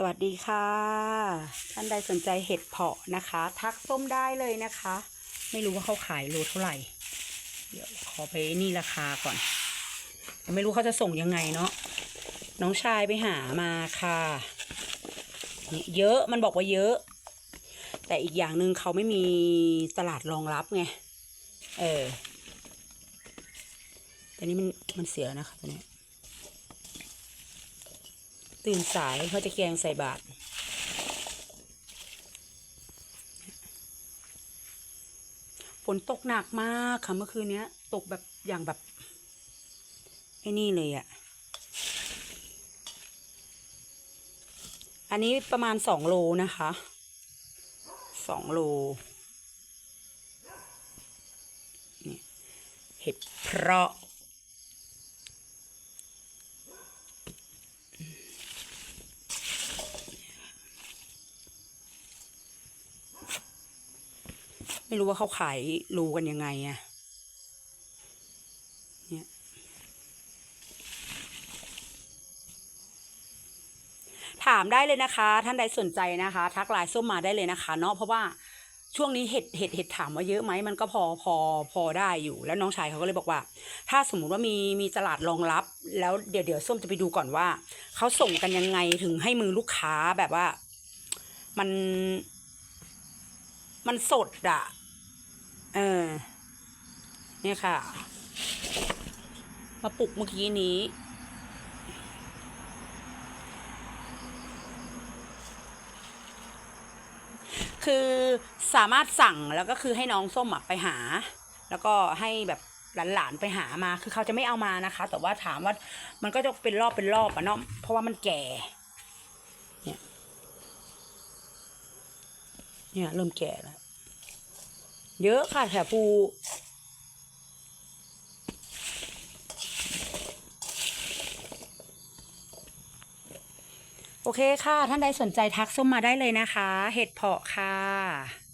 สวัสดีค่ะ ท่านใดสนใจเห็ดเพาะนะคะ ทักส้มได้เลยนะคะ ไม่รู้ว่าเขาขายโลเท่าไหร่ เดี๋ยวขอไปนี่ราคาก่อน ไม่รู้เขาจะส่งยังไงเนาะน้องชายไปหามาค่ะนี่เยอะมันบอกว่าเยอะ แต่อีกอย่างหนึ่งเขาไม่มีตลาดรองรับไงเออแต่นี้มันมันเสียนะคะตัวนี้ ตื่นสายเขาจะแกงใส่บาตรฝนตกหนักมากค่ะเมื่อคืนนี้ตกแบบอย่างแบบไอ้นี่เลยอะ่ะ อันนี้ประมาณสองโลนะคะสองโลนี่เห็ดเพราะ ไม่รู้ว่าเขาขายรูกันยังไงอะเนี่ยถามได้เลยนะคะ ท่านใดสนใจนะคะ ทักไลน์ส้มมาได้เลยนะคะ เนาะเพราะว่าช่วงนี้เห็ดเห็ดเห็ดถามว่าเยอะไหมมันก็พอพอพอได้อยู่ แล้วน้องชายเขาก็เลยบอกว่า ถ้าสมมุติว่ามีมีตลาดรองรับ แล้วเดี๋ยวเดี๋ยวส้มจะไปดูก่อนว่าเขาส่งกันยังไงถึงให้มือลูกค้าแบบว่า มัน มันสดอะ เออ เนี่ยค่ะ มาปลุกเมื่อกี้นี้ คือสามารถสั่งแล้วก็คือให้น้องส้มไปหา แล้วก็ให้แบบหลานๆไปหามา คือเขาจะไม่เอามานะคะ แต่ว่าถามว่ามันก็จะเป็นรอบเป็นรอบอะเนาะ เพราะว่ามันแก่ เนี่ย เนี่ยเริ่มแก่แล้ว เยอะค่ะแถบภูโอเคค่ะ ท่านใดสนใจทักส้มมาได้เลยนะคะ เห็ดเพาะค่ะ